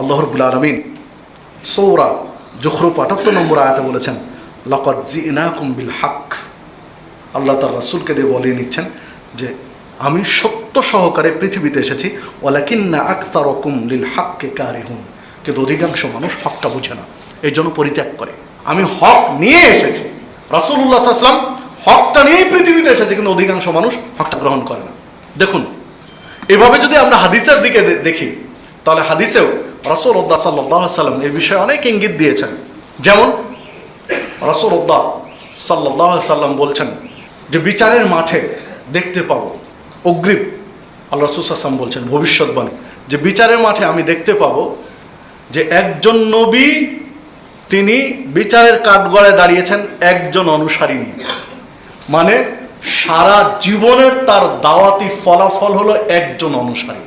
আল্লাহ রবুল আলমিন সৌরা জুখরুপ আটাত্তর নম্বর আয়াতে বলেছেন লকত জিনাকুম বিল হাক আল্লাহ তার রাসুলকে দিয়ে বলিয়ে নিচ্ছেন যে, আমি সত্য সহকারে পৃথিবীতে এসেছি, ওয়ালাকিন্না আক্তার লিল হাককে কারিহুন। কিন্তু অধিকাংশ মানুষ হকটা বুঝে না এই জন্য পরিত্যাগ করে। আমি হক নিয়ে এসেছি। রাসুল্লাহ আসলাম হকটা নিয়েই পৃথিবীতে এসেছে, কিন্তু অধিকাংশ মানুষ হকটা গ্রহণ করে না। দেখুন, এভাবে যদি আমরা হাদিসের দিকে দেখি, তাহলে হাদিসেও রসুল উদ্দাহ সাল্লাহ সাল্লাম এই বিষয়ে অনেক ইঙ্গিত দিয়েছেন। যেমন রসুল উদ্দাহ সাল্লাহ সাল্লাম বলছেন যে, বিচারের মাঠে দেখতে পাবো অগ্রিম, আল্লাহ রসুলাম বলছেন, ভবিষ্যৎবাণী। যে, বিচারের মাঠে আমি দেখতে পাবো যে, একজন নবী তিনি বিচারের কাঠগড়ায় দাঁড়িয়েছেন একজন অনুসারী নিয়ে। মানে সারা জীবনের তার দাওয়াতি ফলাফল হলো একজন অনুসারী।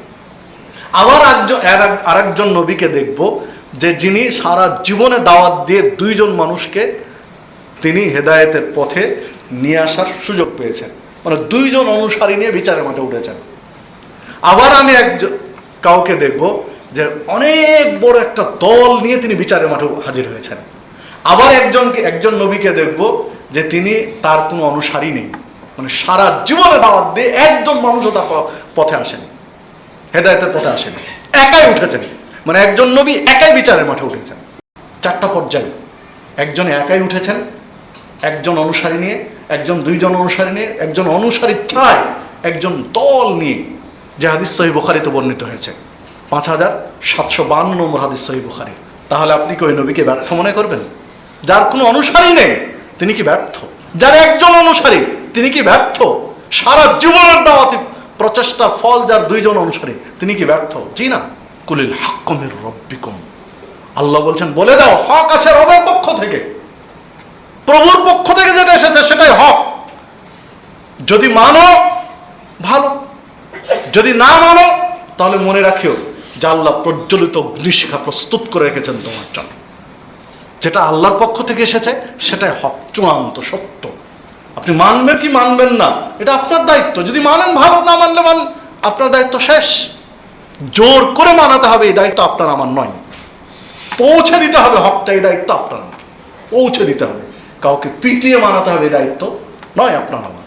আবার একজন আর- আরেকজন নবীকে দেখব, যে যিনি সারা জীবনে দাওয়াত দিয়ে দুইজন মানুষকে তিনি হেদায়েতের পথে নিয়ে আসার সুযোগ পেয়েছেন। মানে দুইজন অনুসারী নিয়ে বিচারের মাঠে উঠেছেন। আবার আমি একজন কাউকে দেখব, যে অনেক বড় একটা দল নিয়ে তিনি বিচারের মাঠে হাজির হয়েছেন। আবার একজনকে একজন নবীকে দেখব, যে তিনি তার কোনো অনুসারী নেই। মানে সারা জীবনে দাওয়াত দিয়ে একজন মানুষও তার পথে আসেনি। হেদায়তের পথে আসেনি। একাই উঠেছেন। মানে একজন নবী একাই বিচারের মাঠে উঠেছেন। চারটা পর্যায়ে। একজন একাই উঠেছেন, একজন অনুসারী নিয়ে, একজন দুইজন অনুসারী নিয়ে, একজন অনুসারী ছাড়াই একজন দল নিয়ে যে হাদিস সহি বুখারিতে বর্ণিত হয়েছে। পাঁচ হাজার সাতশো বান্ন নম্বর হাদিস সহি বুখারি। তাহলে আপনি কি ওই নবীকে ব্যর্থ মনে করবেন? যার কোনো অনুসারী নেই, তিনি কি ব্যর্থ? যার একজন অনুসারী, তিনি কি ব্যর্থ? সারা জীবনের দাওয়াতি প্রচেষ্টা ফল যার দুইজন অনুসারী, তিনি কি ব্যর্থ? জি না। কুলিল হাক্কমের রব্বিকুম। আল্লাহ বলছেন, বলে দাও, হক আছে রবের পক্ষ থেকে। প্রভুর পক্ষ থেকে যেটা এসেছে, সেটাই হক। যদি মানো, ভালো। যদি না মানো, তাহলে মনে রাখিও যে আল্লাহ প্রজ্বলিত অগ্নিশিখা প্রস্তুত করে রেখেছেন তোমার জন্য। যেটা আল্লাহর পক্ষ থেকে এসেছে, সেটাই হক। চূড়ান্ত সত্য। আপনি মানবেন কি মানবেন না? এটা আপনার দায়িত্ব। যদি মানেন ভালো, না মানলে মান আপনার দায়িত্ব শেষ। জোর করে মানাতে হবে, এই দায়িত্ব আপনার, আমার নয়। পৌঁছে দিতে হবে হকটা, এই দায়িত্ব আপনার। পৌঁছে দিতে হবে। কাউকে পিটিয়ে মানাতে হবে, এই দায়িত্ব নয়, আপনার, আমার।